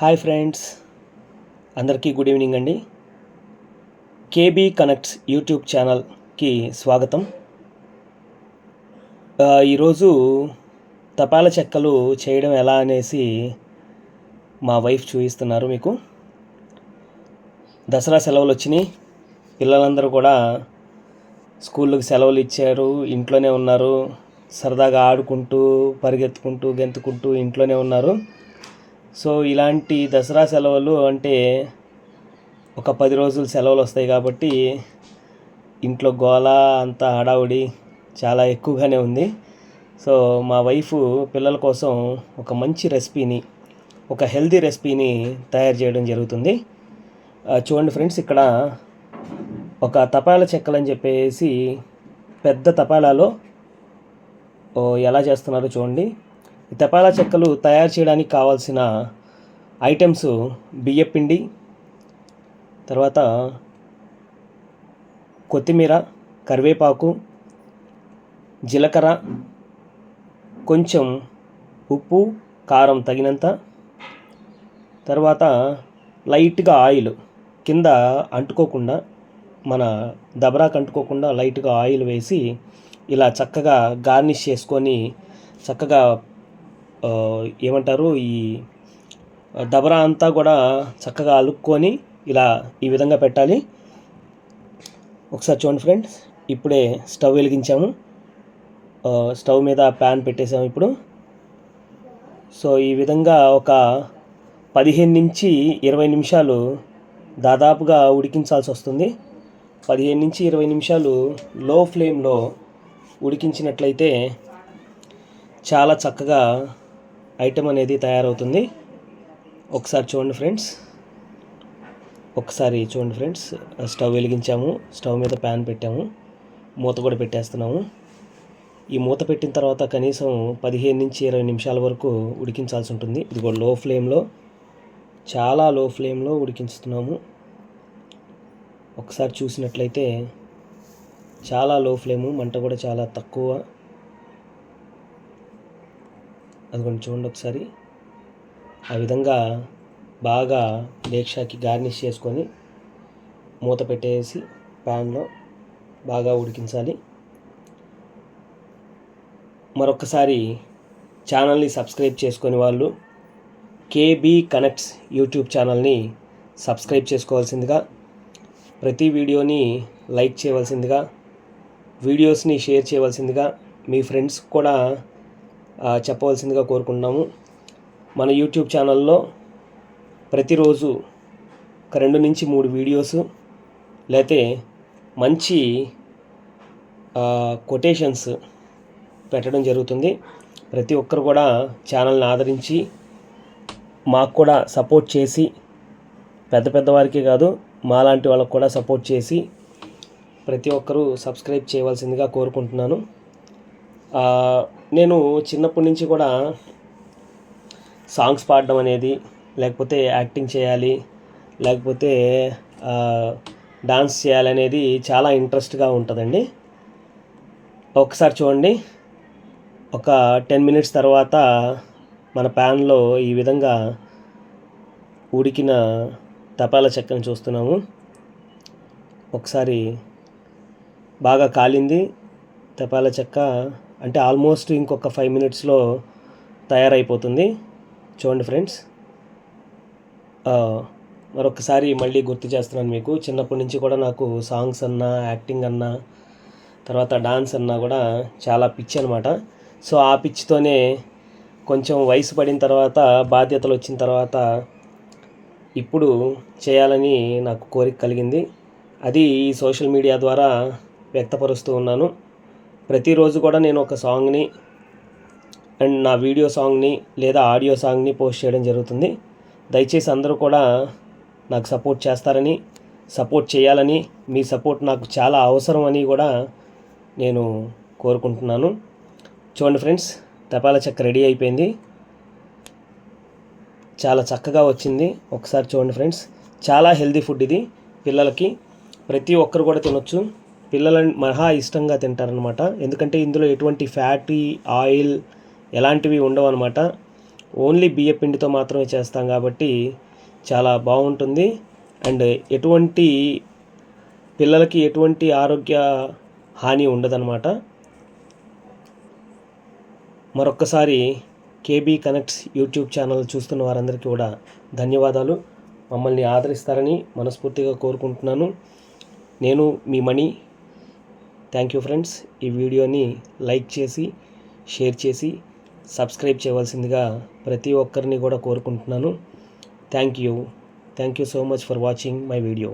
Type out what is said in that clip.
Hi friends. అందరికీ good evening అండి. KB connects YouTube ఛానల్కి స్వాగతం. ఈరోజు తపాల చెక్కలు చేయడం ఎలా అనేసి మా వైఫ్ చూపిస్తున్నారు మీకు. దసరా సెలవులు వచ్చినాయి. పిల్లలందరూ కూడా స్కూళ్ళకి సెలవులు ఇచ్చారు. ఇంట్లోనే ఉన్నారు. సరదాగా ఆడుకుంటూ పరిగెత్తుకుంటూ గెంతుకుంటూ ఇంట్లోనే ఉన్నారు. సో ఇలాంటి దసరా సెలవులు అంటే ఒక పది రోజులు సెలవులు వస్తాయి కాబట్టి ఇంట్లో గోల అంతా హడావుడి చాలా ఎక్కువగానే ఉంది. సో మా వైఫ్ పిల్లల కోసం ఒక మంచి రెసిపీని ఒక హెల్దీ రెసిపీని తయారు చేయడం జరుగుతుంది. చూడండి ఫ్రెండ్స్ ఇక్కడ ఒక తపాలా చెక్కలని చెప్పేసి పెద్ద తపాలాలో ఎలా చేస్తున్నారో చూడండి. ఈ తపాలా చెక్కలు తయారు చేయడానికి కావాల్సిన ఐటమ్స్ బియ్యపిండి తర్వాత కొత్తిమీర కరివేపాకు జీలకర్ర కొంచెం ఉప్పు కారం తగినంత తర్వాత లైట్గా ఆయిల్ కింద అంటుకోకుండా మన దబరాకు అంటుకోకుండా లైట్గా ఆయిల్ వేసి ఇలా చక్కగా గార్నిష్ చేసుకొని చక్కగా ఏమంటారు ఈ దబరా అంతా కూడా చక్కగా అలుక్కొని ఇలా ఈ విధంగా పెట్టాలి. ఒకసారి చూడండి ఫ్రెండ్స్ ఇప్పుడే స్టవ్ వెలిగించాము. స్టవ్ మీద ప్యాన్ పెట్టేసాము ఇప్పుడు. సో ఈ విధంగా ఒక పదిహేను నుంచి ఇరవై నిమిషాలు దాదాపుగా ఉడికించాల్సి వస్తుంది. పదిహేను నుంచి ఇరవై నిమిషాలు లో ఫ్లేమ్లో ఉడికించినట్లయితే చాలా చక్కగా ఐటెం అనేది తయారవుతుంది. ఒకసారి చూడండి ఫ్రెండ్స్. ఒకసారి చూడండి ఫ్రెండ్స్. స్టవ్ వెలిగించాము. స్టవ్ మీద ప్యాన్ పెట్టాము. మూత కూడా పెట్టేస్తున్నాము. ఈ మూత పెట్టిన తర్వాత కనీసం పదిహేను నుంచి ఇరవై నిమిషాల వరకు ఉడికించాల్సి ఉంటుంది. ఇది కూడా లో ఫ్లేమ్లో చాలా లో ఫ్లేమ్లో ఉడికించుతున్నాము. ఒకసారి చూసినట్లయితే చాలా లో ఫ్లేము మంట కూడా చాలా తక్కువ. అదిగోండి చూడండి ఒకసారి. ఆ విధంగా బాగా డేక్షాకి గార్నిష్ చేసుకొని మూత పెట్టేసి ప్యాన్లో బాగా ఉడికించాలి. మరొకసారి ఛానల్ని సబ్స్క్రైబ్ చేసుకొని వాళ్ళు కేబీ కనెక్ట్స్ యూట్యూబ్ ఛానల్ని సబ్స్క్రైబ్ చేసుకోవాల్సిందిగా ప్రతి వీడియోని లైక్ చేయవలసిందిగా వీడియోస్ని షేర్ చేయవలసిందిగా మీ ఫ్రెండ్స్ కూడా చెప్పవలసిందిగా కోరుకుంటున్నాము. మన యూట్యూబ్ ఛానల్లో ప్రతిరోజు ఒక రెండు నుంచి మూడు వీడియోస్ లేతే మంచి కొటేషన్స్ పెట్టడం జరుగుతుంది. ప్రతి ఒక్కరు కూడా ఛానల్ని ఆదరించి మాకు కూడా సపోర్ట్ చేసి పెద్ద పెద్దవారికే కాదు మాలాంటి వాళ్ళకు కూడా సపోర్ట్ చేసి ప్రతి ఒక్కరూ సబ్స్క్రైబ్ చేయవలసిందిగా కోరుకుంటున్నాను. నేను చిన్నప్పటి నుంచి కూడా సాంగ్స్ పాడడం అనేది లేకపోతే యాక్టింగ్ చేయాలి లేకపోతే డాన్స్ చేయాలనేది చాలా ఇంట్రెస్ట్గా ఉంటుందండి. ఒకసారి చూడండి. ఒక టెన్ మినిట్స్ తర్వాత మన ప్యాన్లో ఈ విధంగా ఉడికిన తపాలా చెక్కను చూస్తున్నాము. ఒకసారి బాగా కాలింది తపాలా చెక్క అంటే ఆల్మోస్ట్ ఇంకొక ఫైవ్ మినిట్స్లో తయారైపోతుంది. చూడండి ఫ్రెండ్స్. మరొకసారి మళ్ళీ గుర్తు చేస్తున్నాను మీకు. చిన్నప్పటి నుంచి కూడా నాకు సాంగ్స్ అన్నా యాక్టింగ్ అన్నా తర్వాత డాన్స్ అన్నా కూడా చాలా పిచ్చి అనమాట సో ఆ పిచ్చితోనే కొంచెం వయసు పడిన తర్వాత బాధ్యతలు వచ్చిన తర్వాత ఇప్పుడు చేయాలని నాకు కోరిక కలిగింది. అది ఈ సోషల్ మీడియా ద్వారా వ్యక్తపరుస్తూ ఉన్నాను. ప్రతిరోజు కూడా నేను ఒక సాంగ్ని అండ్ నా వీడియో సాంగ్ని లేదా ఆడియో సాంగ్ని పోస్ట్ చేయడం జరుగుతుంది. దయచేసి అందరూ కూడా నాకు సపోర్ట్ చేస్తారని సపోర్ట్ చేయాలని మీ సపోర్ట్ నాకు చాలా అవసరం అని కూడా నేను కోరుకుంటున్నాను. చూడండి ఫ్రెండ్స్ తపాలా చెక్క రెడీ అయిపోయింది. చాలా చక్కగా వచ్చింది. ఒకసారి చూడండి ఫ్రెండ్స్ చాలా హెల్దీ ఫుడ్ ఇది పిల్లలకి. ప్రతి ఒక్కరు కూడా తినొచ్చు. పిల్లలని మహా ఇష్టంగా తింటారనమాట ఎందుకంటే ఇందులో ఎటువంటి ఫ్యాటీ ఆయిల్ ఎలాంటివి ఉండవు అనమాట ఓన్లీ బియ్య పిండితో మాత్రమే చేస్తాం కాబట్టి చాలా బాగుంటుంది. అండ్ ఎటువంటి పిల్లలకి ఎటువంటి ఆరోగ్య హాని ఉండదన్నమాట. మరొక్కసారి కేబీ కనెక్ట్స్ యూట్యూబ్ ఛానల్ చూస్తున్న వారందరికీ కూడా ధన్యవాదాలు. మమ్మల్ని ఆదరిస్తారని మనస్ఫూర్తిగా కోరుకుంటున్నాను. నేను మీ మణి. Thank you friends. ఈ వీడియోని లైక్ చేసి షేర్ చేసి సబ్స్క్రైబ్ చేయవలసిందిగా ప్రతి ఒక్కరిని కూడా కోరుకుంటున్నాను. Thank you thank you so much for watching my video